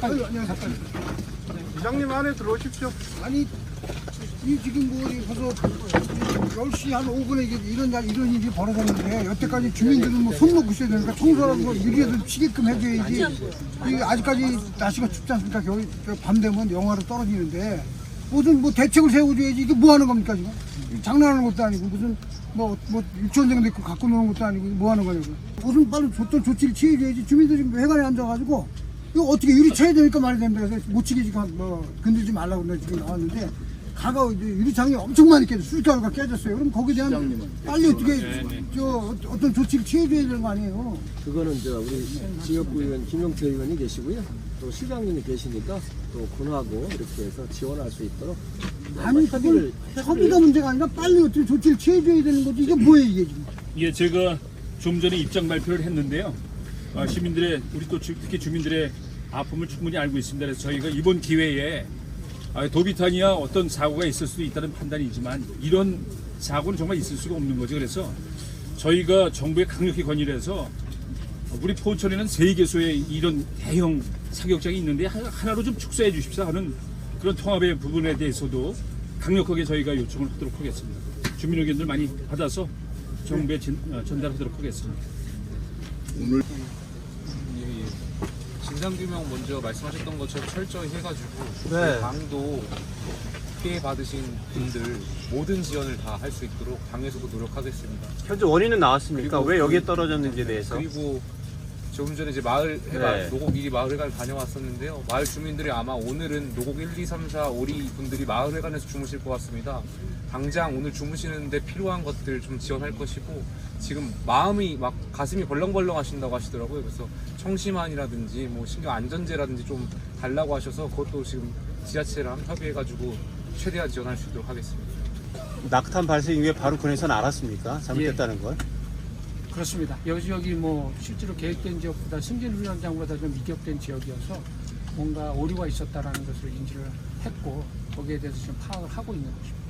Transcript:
잠깐. 잠깐. 이장님 안에 들어오십시오. 아니 이 지금 뭐 어디 가서 10시 한 5분에 이게 이런 날 이런 일이 벌어졌는데 여태까지 주민들은 뭐 손 놓고 있어야 되니까 청소라는 거 일이라도 치게끔 해줘야지. 이 아직까지 날씨가 춥지 않습니까? 겨울 저밤 되면 영하로 떨어지는데 무슨 뭐 대책을 세워줘야지 이게 뭐 하는 겁니까 지금? 장난하는 것도 아니고 무슨 뭐, 뭐 유치원장도 있고 갖고 노는 것도 아니고 뭐 하는 거냐고. 무슨 빨리 조치를 취해줘야지 주민들이 지금 회관에 앉아가지고 이거 어떻게 유리 쳐야 되니까 말이 됩니다. 그래서 못 치게 지금 뭐 건들지 말라고 내가 지금 나왔는데 가가 이제 유리창이 엄청 많이 깨져 수리가루가 깨졌어요. 그럼 거기에 대한 빨리 어떻게 저 어떤 조치를 취해줘야 되는 거 아니에요? 그거는 저 우리 지역구 의원 김용태 의원이 계시고요. 또 시장님이 계시니까 또 군하고 이렇게 해서 지원할 수 있도록 아니 그걸 협의가 문제가 아니라 빨리 어떻게 조치를 취해줘야 되는 거지. 이게 뭐예요 이게 지금? 예, 제가 좀 전에 입장 발표를 했는데요. 아, 시민들의 우리 또 주- 특히 주민들의 아픔을 충분히 알고 있습니다. 그래서 저희가 이번 기회에 아, 도비탄이야 어떤 사고가 있을 수도 있다는 판단이지만 이런 사고는 정말 있을 수가 없는 거죠. 그래서 저희가 정부에 강력히 건의를 해서 우리 포천에는 세 개소의 이런 대형 사격장이 있는데 하- 하나로 좀 축소해 주십사 하는 그런 통합의 부분에 대해서도 강력하게 저희가 요청을 하도록 하겠습니다. 주민 의견들 많이 받아서 정부에 전, 어, 전달하도록 하겠습니다. 예, 예. 진상규명 먼저 말씀하셨던 것처럼 철저히 해가지고 네. 그 방도 피해 받으신 분들 모든 지원을 다 할 수 있도록 당에서도 노력하겠습니다. 현재 원인은 나왔습니까? 그리고 왜 그- 여기에 떨어졌는지에 대해서 그리고 조금 전에 이제 마을 해가 네. 노곡 1위 마을 회관을 다녀왔었는데요. 마을 주민들이 아마 오늘은 노곡 1, 2, 3, 4, 5, 2 분들이 마을 회관에서 주무실 것 같습니다. 당장 오늘 주무시는데 필요한 것들 좀 지원할 것이고 지금 마음이 막 가슴이 벌렁벌렁 하신다고 하시더라고요. 그래서 청심환이라든지 뭐 신경 안전제라든지 좀 달라고 하셔서 그것도 지금 지자체랑 협의해가지고 최대한 지원할 수 있도록 하겠습니다. 낙탄 발생 이후에 바로 군에서는 알았습니까? 잘못됐다는 걸? 그렇습니다. 여기 여기 뭐 실제로 계획된 지역보다 승진 훈련장보다 좀 미격된 지역이어서 뭔가 오류가 있었다라는 것을 인지를 했고 거기에 대해서 지금 파악을 하고 있는 것입니다.